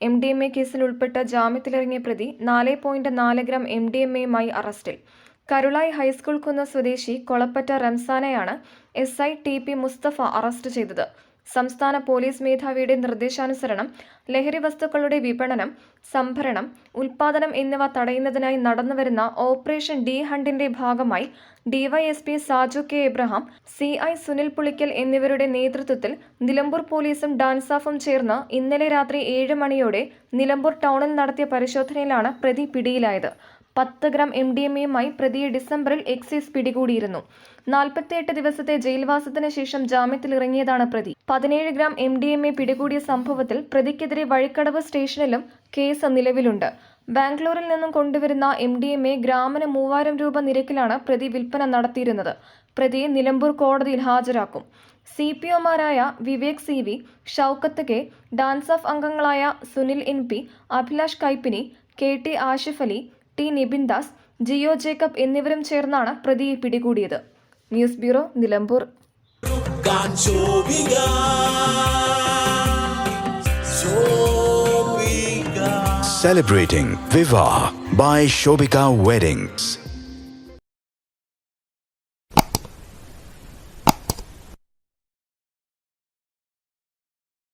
M D M A കേസിൽ ഉൾപ്പെട്ട ജാമ്യത്തിലിറങ്ങിയ പ്രതി നാല് പോയിന്റ് നാല് ഗ്രാം എം ഡി എം എയുമായി അറസ്റ്റിൽ. കരുളായി ഹൈസ്കൂൾ കുന്ന് സ്വദേശി Kolappatta റംസാനയാണ് S I T P Musthafa arrest ചെയ്തത്. സംസ്ഥാന പോലീസ് മേധാവിയുടെ നിർദ്ദേശാനുസരണം ലഹരി വസ്തുക്കളുടെ വിപണനം സംഭരണം ഉൽപാദനം എന്നിവ തടയുന്നതിനായി നടന്നുവരുന്ന ഓപ്പറേഷൻ ഡി ഹണ്ടിന്റെ ഭാഗമായി DYSP Saju K Abraham C I Sunil Pulikkal എന്നിവരുടെ നേതൃത്വത്തിൽ നിലമ്പൂർ പോലീസും ഡാൻസാഫും ചേർന്ന് ഇന്നലെ രാത്രി ഏഴ് മണിയോടെ നിലമ്പൂർ ടൗണിൽ നടത്തിയ പരിശോധനയിലാണ് പ്രതി പിടിയിലായത്. പത്ത് ഗ്രാം എം ഡി എം എയുമായി പ്രതിയെ ഡിസംബറിൽ എക്സൈസ് പിടികൂടിയിരുന്നു. നാൽപ്പത്തിയെട്ട് ദിവസത്തെ ജയിൽവാസത്തിന് ശേഷം ജാമ്യത്തിലിറങ്ങിയതാണ് പ്രതി. പതിനേഴ് gram M D M A പിടികൂടിയ സംഭവത്തിൽ പ്രതിക്കെതിരെ വഴിക്കടവ് സ്റ്റേഷനിലും കേസ് നിലവിലുണ്ട്. ബാംഗ്ലൂരിൽ നിന്നും കൊണ്ടുവരുന്ന എം ഡി എം എ ഗ്രാമിന് മൂവായിരം രൂപ നിരക്കിലാണ് പ്രതി വിൽപ്പന നടത്തിയിരുന്നത്. പ്രതിയെ നിലമ്പൂർ കോടതിയിൽ ഹാജരാക്കും. C P ഒമാരായ Vivek C V Shoukath K DANSAF അംഗങ്ങളായ Sunil N P Abhilash Kaippini K T Ashif Ali T Nibin Das Jio Jacob എന്നിവരും ചേർന്നാണ് പ്രതിയെ പിടികൂടിയത് news bureau Nilambur Celebrating Viva by Shobika Weddings.